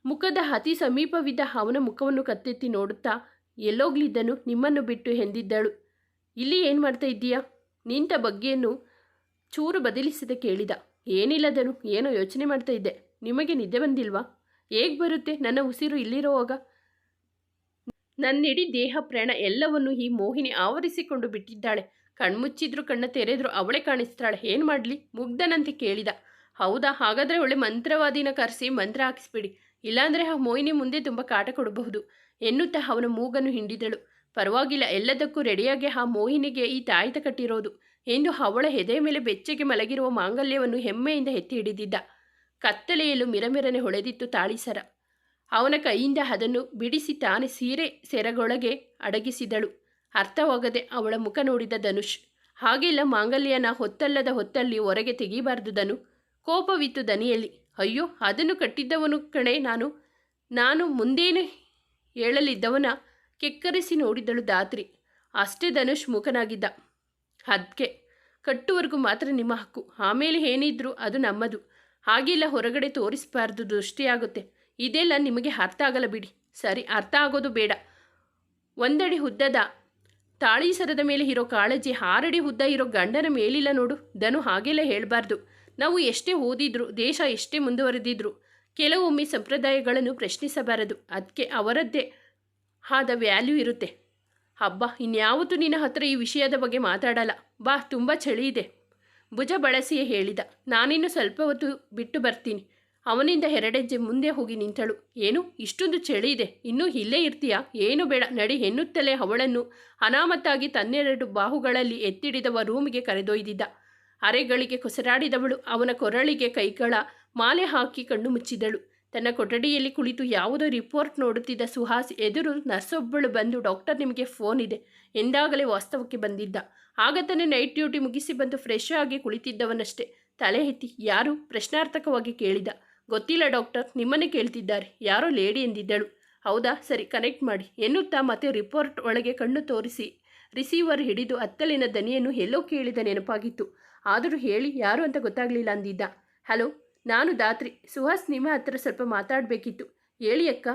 A: ಮುಖದ ಅತಿ ಸಮೀಪವಿದ್ದ ಅವನ ಮುಖವನ್ನು ಕತ್ತೆತ್ತಿ ನೋಡುತ್ತಾ, ಎಲ್ಲೋಗ್ಲಿದ್ದನು ನಿಮ್ಮನ್ನು ಬಿಟ್ಟು ಎಂದಿದ್ದಳು. ಇಲ್ಲಿ ಏನು ಮಾಡ್ತಾ ಇದ್ದೀಯಾ? ನಿಂತ ಬಗ್ಗೆಯನ್ನು ಚೂರು ಬದಲಿಸದೆ ಕೇಳಿದ. ಏನಿಲ್ಲದನು, ಏನೋ ಯೋಚನೆ ಮಾಡ್ತಾ ಇದ್ದೆ. ನಿಮಗೆ ನಿದ್ದೆ ಬಂದಿಲ್ವಾ? ಹೇಗೆ ಬರುತ್ತೆ? ನನ್ನ ಉಸಿರು ಇಲ್ಲಿರುವಾಗ? ನನ್ನಿಡೀ ದೇಹ ಪ್ರಾಣ ಎಲ್ಲವನ್ನು ಈ ಮೋಹಿನಿ ಆವರಿಸಿಕೊಂಡು ಬಿಟ್ಟಿದ್ದಾಳೆ. ಕಣ್ಮುಚ್ಚಿದ್ರು ಕಣ್ಣ ತೆರೆದ್ರು ಅವಳೇ ಕಾಣಿಸ್ತಾಳೆ. ಏನು ಮಾಡಲಿ? ಮುಗ್ಧನಂತೆ ಕೇಳಿದ. ಹೌದಾ? ಹಾಗಾದರೆ ಒಳ್ಳೆ ಮಂತ್ರವಾದಿನ ಕರೆಸಿ ಮಂತ್ರ ಹಾಕಿಸ್ಬಿಡಿ. ಇಲ್ಲಾಂದರೆ ಆ ಮೋಹಿನಿ ಮುಂದೆ ತುಂಬ ಕಾಟ ಕೊಡಬಹುದು. ಎನ್ನುತ್ತಾ ಅವನ ಮೂಗನ್ನು ಹಿಂಡಿದಳು. ಪರವಾಗಿಲ್ಲ, ಎಲ್ಲದಕ್ಕೂ ರೆಡಿಯಾಗಿ ಆ ಮೋಹಿನಿಗೆ ಈ ತಾಯಿತ ಕಟ್ಟಿರೋದು. ಎಂದು ಅವಳ ಎದೆ ಮೇಲೆ ಬೆಚ್ಚಗೆ ಮಲಗಿರುವ ಮಾಂಗಲ್ಯವನ್ನು ಹೆಮ್ಮೆಯಿಂದ ಎತ್ತಿ ಹಿಡಿದಿದ್ದ. ಕತ್ತಲೆಯಲ್ಲೂ ಮಿರಮಿರನೆ ಹೊಳೆದಿತ್ತು ತಾಳಿಸರ. ಅವನ ಕೈಯಿಂದ ಅದನ್ನು ಬಿಡಿಸಿ ತಾನೇ ಸೀರೆ ಸೆರಗೊಳಗೆ ಅಡಗಿಸಿದಳು. ಅರ್ಥವಾಗದೆ ಅವಳ ಮುಖ ನೋಡಿದ ಧನುಷ್, ಹಾಗೆಲ್ಲ ಮಾಂಗಲ್ಯನ ಹೊತ್ತಲ್ಲದ ಹೊತ್ತಲ್ಲಿ ಹೊರಗೆ ತೆಗೀಬಾರ್ದು ಧನು ಕೋಪವಿತ್ತು ದನಿಯಲ್ಲಿ. ಅಯ್ಯೋ, ಅದನ್ನು ಕಟ್ಟಿದ್ದವನು ಕಣೆ ನಾನು. ನಾನು ಮುಂದೇನೆ ಹೇಳಲಿದ್ದವನ ಕೆಕ್ಕರಿಸಿ ನೋಡಿದಳು ದಾತ್ರಿ ಅಷ್ಟೇ ಧನುಷ್ ಮುಖನಾಗಿದ್ದ ಅದಕ್ಕೆ ಕಟ್ಟುವರೆಗೂ ಮಾತ್ರ ನಿಮ್ಮ ಹಕ್ಕು. ಆಮೇಲೆ ಏನಿದ್ರು ಅದು ನಮ್ಮದು. ಹಾಗಿಲ್ಲ ಹೊರಗಡೆ ತೋರಿಸಬಾರ್ದು ದೃಷ್ಟಿಯಾಗುತ್ತೆ. ಇದೆಲ್ಲ ನಿಮಗೆ ಅರ್ಥ ಆಗಲ್ಲ ಬಿಡಿ. ಸರಿ, ಅರ್ಥ ಆಗೋದು ಬೇಡ. ಒಂದಡಿ ಉದ್ದದ ತಾಳಿ ಸರದ ಮೇಲೆ ಇರೋ ಕಾಳಜಿ, ಆರಡಿ ಉದ್ದ ಇರೋ ಗಂಡನ ಮೇಲಿಲ್ಲ ನೋಡು. ದನು ಹಾಗೆಲ್ಲ ಹೇಳಬಾರ್ದು. ನಾವು ಎಷ್ಟೇ ಓದಿದ್ರು, ದೇಶ ಎಷ್ಟೇ ಮುಂದುವರೆದಿದ್ರು, ಕೆಲವೊಮ್ಮೆ ಸಂಪ್ರದಾಯಗಳನ್ನು ಪ್ರಶ್ನಿಸಬಾರದು. ಅದಕ್ಕೆ ಅವರದ್ದೇ ಆದ ವ್ಯಾಲ್ಯೂ ಇರುತ್ತೆ. ಹಬ್ಬ ಇನ್ಯಾವತ್ತೂ ನಿನ್ನ ಹತ್ರ ಈ ವಿಷಯದ ಬಗ್ಗೆ ಮಾತಾಡಲ್ಲ. ಬಾ, ತುಂಬ ಚಳಿ ಇದೆ. ಭುಜ ಬಳಸಿಯೇ ಹೇಳಿದ. ನಾನಿನ್ನು ಸ್ವಲ್ಪ ಹೊತ್ತು ಬಿಟ್ಟು ಬರ್ತೀನಿ. ಅವನಿಂದ ಎರಡೆಜ್ಜೆ ಮುಂದೆ ಹೋಗಿ ನಿಂತಳು. ಏನು? ಇಷ್ಟೊಂದು ಚಳಿ ಇದೆ. ಇನ್ನೂ ಇಲ್ಲೇ ಇರ್ತೀಯಾ? ಏನು ಬೇಡ. ನಡಿ ಎನ್ನುತ್ತಲೇ ಅವಳನ್ನು ಅನಾಮತ್ತಾಗಿ ತನ್ನೆರಡು ಬಾಹುಗಳಲ್ಲಿ ಎತ್ತಿಡಿದವ ರೂಮಿಗೆ ಕರೆದೊಯ್ದಿದ್ದ. ಅರೆಗಳಿಗೆ ಕೊಸರಾಡಿದವಳು. ಅವನ ಕೊರಳಿಗೆ ಕೈಗಳ ಮಾಲೆ ಹಾಕಿ ಕಣ್ಣು ಮುಚ್ಚಿದಳು. ತನ್ನ ಕೊಠಡಿಯಲ್ಲಿ ಕುಳಿತು ಯಾವುದೋ ರಿಪೋರ್ಟ್ ನೋಡುತ್ತಿದ್ದ ಸುಹಾಸ್ ಎದುರು ನರ್ಸೊಬ್ಬಳು ಬಂದು ಡಾಕ್ಟರ್ ನಿಮಗೆ ಫೋನ್ ಇದೆ ಎಂದಾಗಲೇ ವಾಸ್ತವಕ್ಕೆ ಬಂದಿದ್ದ. ಆಗ ತಾನೇ ನೈಟ್ ಡ್ಯೂಟಿ ಮುಗಿಸಿ ಬಂದು ಫ್ರೆಶ್ ಆಗಿ ಕುಳಿತಿದ್ದವನಷ್ಟೇ. ತಲೆ ಎತ್ತಿ ಯಾರು? ಪ್ರಶ್ನಾರ್ಥಕವಾಗಿ ಕೇಳಿದ. ಗೊತ್ತಿಲ್ಲ ಡಾಕ್ಟರ್, ನಿಮ್ಮನ್ನೇ ಕೇಳ್ತಿದ್ದಾರೆ. ಯಾರೋ ಲೇಡಿ ಎಂದಿದ್ದಳು. ಹೌದಾ? ಸರಿ, ಕನೆಕ್ಟ್ ಮಾಡಿ. ಎನ್ನುತ್ತಾ ಮತ್ತೆ ರಿಪೋರ್ಟ್ ಒಳಗೆ ಕಣ್ಣು ತೋರಿಸಿ. ರಿಸೀವರ್ ಹಿಡಿದು ಅತ್ತಲಿನ ದನಿಯನ್ನು ಎಲ್ಲೋ ಕೇಳಿದ ನೆನಪಾಗಿತ್ತು. ಆದರೂ ಹೇಳಿ, ಯಾರು ಅಂತ ಗೊತ್ತಾಗಲಿಲ್ಲ ಅಂದಿದ್ದ. ಹಲೋ, ನಾನು ದಾತ್ರಿ ಸುಹಾಸ್ ನಿಮ್ಮ ಹತ್ರ ಸ್ವಲ್ಪ ಮಾತಾಡಬೇಕಿತ್ತು. ಹೇಳಿ ಅಕ್ಕ.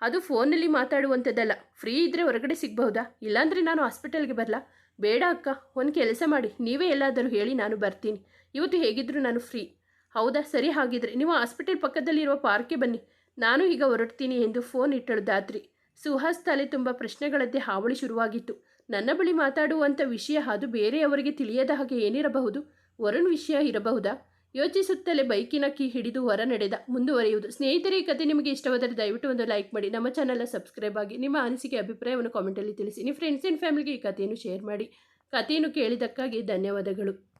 A: ಅದು ಫೋನಲ್ಲಿ ಮಾತಾಡುವಂಥದ್ದಲ್ಲ. ಫ್ರೀ ಇದ್ದರೆ ಹೊರಗಡೆ ಸಿಗಬಹುದಾ? ಇಲ್ಲಾಂದರೆ ನಾನು ಹಾಸ್ಪಿಟಲ್ಗೆ ಬರಲಾ? ಬೇಡ ಅಕ್ಕ. ಒಂದು ಕೆಲಸ ಮಾಡಿ. ನೀವೇ ಎಲ್ಲಾದರೂ ಹೇಳಿ, ನಾನು ಬರ್ತೀನಿ. ಇವತ್ತು ಹೇಗಿದ್ದರೂ ನಾನು ಫ್ರೀ. ಹೌದಾ? ಸರಿ ಹಾಗಿದ್ರೆ ನೀವು ಹಾಸ್ಪಿಟಲ್ ಪಕ್ಕದಲ್ಲಿರುವ ಪಾರ್ಕ್ಗೆ ಬನ್ನಿ. ನಾನು ಈಗ ಹೊರಡ್ತೀನಿ ಎಂದು ಫೋನ್ ಇಟ್ಟಳು ದಾತ್ರಿ ಸುಹಾಸ್ ತಲೆ ತುಂಬ ಪ್ರಶ್ನೆಗಳದ್ದೇ ಹಾವಳಿ ಶುರುವಾಗಿತ್ತು. ನನ್ನ ಬಳಿ ಮಾತಾಡುವಂಥ ವಿಷಯ ಅದು ಬೇರೆಯವರಿಗೆ ತಿಳಿಯದ ಹಾಗೆ ಏನಿರಬಹುದು? ವರುಣ್ ವಿಷಯ ಇರಬಹುದಾ? ಯೋಚಿಸುತ್ತಲೇ ಬೈಕಿನ ಕೀ ಹಿಡಿದು ಹೊರ ನಡೆದ. ಮುಂದುವರಿಯುವುದು. ಸ್ನೇಹಿತರೆ, ಈ ಕತೆ ನಿಮಗೆ ಇಷ್ಟವಾದರೆ ದಯವಿಟ್ಟು ಒಂದು ಲೈಕ್ ಮಾಡಿ. ನಮ್ಮ ಚಾನಲ್ನ ಸಬ್ಸ್ಕ್ರೈಬ್ ಆಗಿ ನಿಮ್ಮ ಅನಿಸಿಕೆ, ಅಭಿಪ್ರಾಯವನ್ನು ಕಾಮೆಂಟಲ್ಲಿ ತಿಳಿಸಿ. ನಿಮ್ಮ ಫ್ರೆಂಡ್ಸ್ ಆ್ಯಂಡ್ ಫ್ಯಾಮಿಲಿಗೆ ಈ ಕಥೆಯನ್ನು ಶೇರ್ ಮಾಡಿ. ಕಥೆಯನ್ನು ಕೇಳಿದ್ದಕ್ಕಾಗಿ ಧನ್ಯವಾದಗಳು.